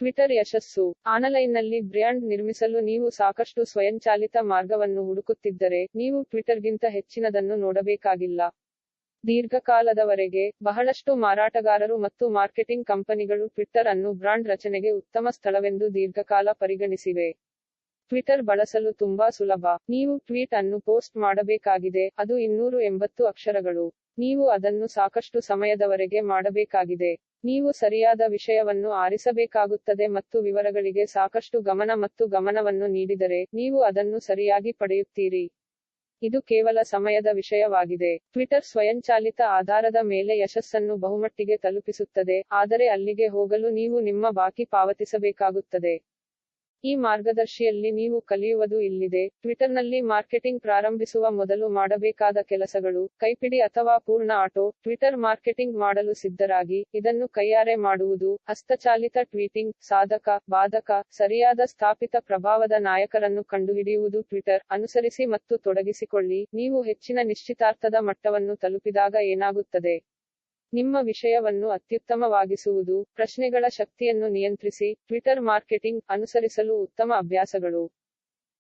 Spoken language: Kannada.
ಟ್ವಿಟರ್ ಯಶಸ್ಸು. ಆನ್ಲೈನ್ನಲ್ಲಿ ಬ್ರ್ಯಾಂಡ್ ನಿರ್ಮಿಸಲು ನೀವು ಸಾಕಷ್ಟು ಸ್ವಯಂಚಾಲಿತ ಮಾರ್ಗವನ್ನು ಹುಡುಕುತ್ತಿದ್ದರೆ ನೀವು ಟ್ವಿಟರ್ಗಿಂತ ಹೆಚ್ಚಿನದನ್ನು ನೋಡಬೇಕಾಗಿಲ್ಲ. ದೀರ್ಘಕಾಲದವರೆಗೆ ಬಹಳಷ್ಟು ಮಾರಾಟಗಾರರು ಮತ್ತು ಮಾರ್ಕೆಟಿಂಗ್ ಕಂಪನಿಗಳು ಟ್ವಿಟ್ಟರ್ ಅನ್ನು ಬ್ರಾಂಡ್ ರಚನೆಗೆ ಉತ್ತಮ ಸ್ಥಳವೆಂದು ದೀರ್ಘಕಾಲ ಪರಿಗಣಿಸಿವೆ. ಟ್ವಿಟರ್ ಬಳಸಲು ತುಂಬಾ ಸುಲಭ. ನೀವು ಟ್ವೀಟ್ ಅನ್ನು ಪೋಸ್ಟ್ ಮಾಡಬೇಕಾಗಿದೆ. ಅದು ಇನ್ನೂರು ಎಂಬತ್ತು ಅಕ್ಷರಗಳು. ನೀವು ಅದನ್ನು ಸಾಕಷ್ಟು ಸಮಯದವರೆಗೆ ಮಾಡಬೇಕಾಗಿದೆ. ನೀವು ಸರಿಯಾದ ವಿಷಯವನ್ನು ಆರಿಸಬೇಕಾಗುತ್ತದೆ ಮತ್ತು ವಿವರಗಳಿಗೆ ಸಾಕಷ್ಟು ಗಮನ ಮತ್ತು ಗಮನವನ್ನು ನೀಡಿದರೆ ನೀವು ಅದನ್ನು ಸರಿಯಾಗಿ ಪಡೆಯುತ್ತೀರಿ. ಇದು ಕೇವಲ ಸಮಯದ ವಿಷಯವಾಗಿದೆ. ಟ್ವಿಟರ್ ಸ್ವಯಂಚಾಲಿತ ಆಧಾರದ ಮೇಲೆ ಯಶಸ್ಸನ್ನು ಬಹುಮಟ್ಟಿಗೆ ತಲುಪಿಸುತ್ತದೆ. ಆದರೆ ಅಲ್ಲಿಗೆ ಹೋಗಲು ನೀವು ನಿಮ್ಮ ಬಾಕಿ ಪಾವತಿಸಬೇಕಾಗುತ್ತದೆ. ಈ ಮಾರ್ಗದರ್ಶಿಯಲ್ಲಿ ನೀವು ಕಲಿಯುವುದು ಇಲ್ಲಿದೆ. ಟ್ವಿಟರ್ನಲ್ಲಿ ಮಾರ್ಕೆಟಿಂಗ್ ಪ್ರಾರಂಭಿಸುವ ಮೊದಲು ಮಾಡಬೇಕಾದ ಕೆಲಸಗಳು, ಕೈಪಿಡಿ ಅಥವಾ ಪೂರ್ಣ ಆಟೋ, ಟ್ವಿಟರ್ ಮಾರ್ಕೆಟಿಂಗ್ ಮಾಡಲು ಸಿದ್ಧರಾಗಿ, ಇದನ್ನು ಕೈಯಾರೆ ಮಾಡುವುದು, ಹಸ್ತಚಾಲಿತ ಟ್ವೀಟಿಂಗ್, ಸಾಧಕ, ಬಾಧಕ, ಸರಿಯಾದ ಸ್ಥಾಪಿತ ಪ್ರಭಾವದ ನಾಯಕರನ್ನು ಕಂಡುಹಿಡಿಯುವುದು ಟ್ವಿಟರ್, ಅನುಸರಿಸಿ ಮತ್ತು ತೊಡಗಿಸಿಕೊಳ್ಳಿ. ನೀವು ಹೆಚ್ಚಿನ ನಿಶ್ಚಿತಾರ್ಥದ ಮಟ್ಟವನ್ನು ತಲುಪಿದಾಗ ಏನಾಗುತ್ತದೆ? ನಿಮ್ಮ ವಿಷಯವನ್ನು ಅತ್ಯುತ್ತಮವಾಗಿಸುವುದು ಪ್ರಶ್ನೆಗಳ ಶಕ್ತಿಯನ್ನು ನಿಯಂತ್ರಿಸಿ ಟ್ವಿಟರ್ ಮಾರ್ಕೆಟಿಂಗ್ ಅನುಸರಿಸಲು ಉತ್ತಮ ಅಭ್ಯಾಸಗಳು.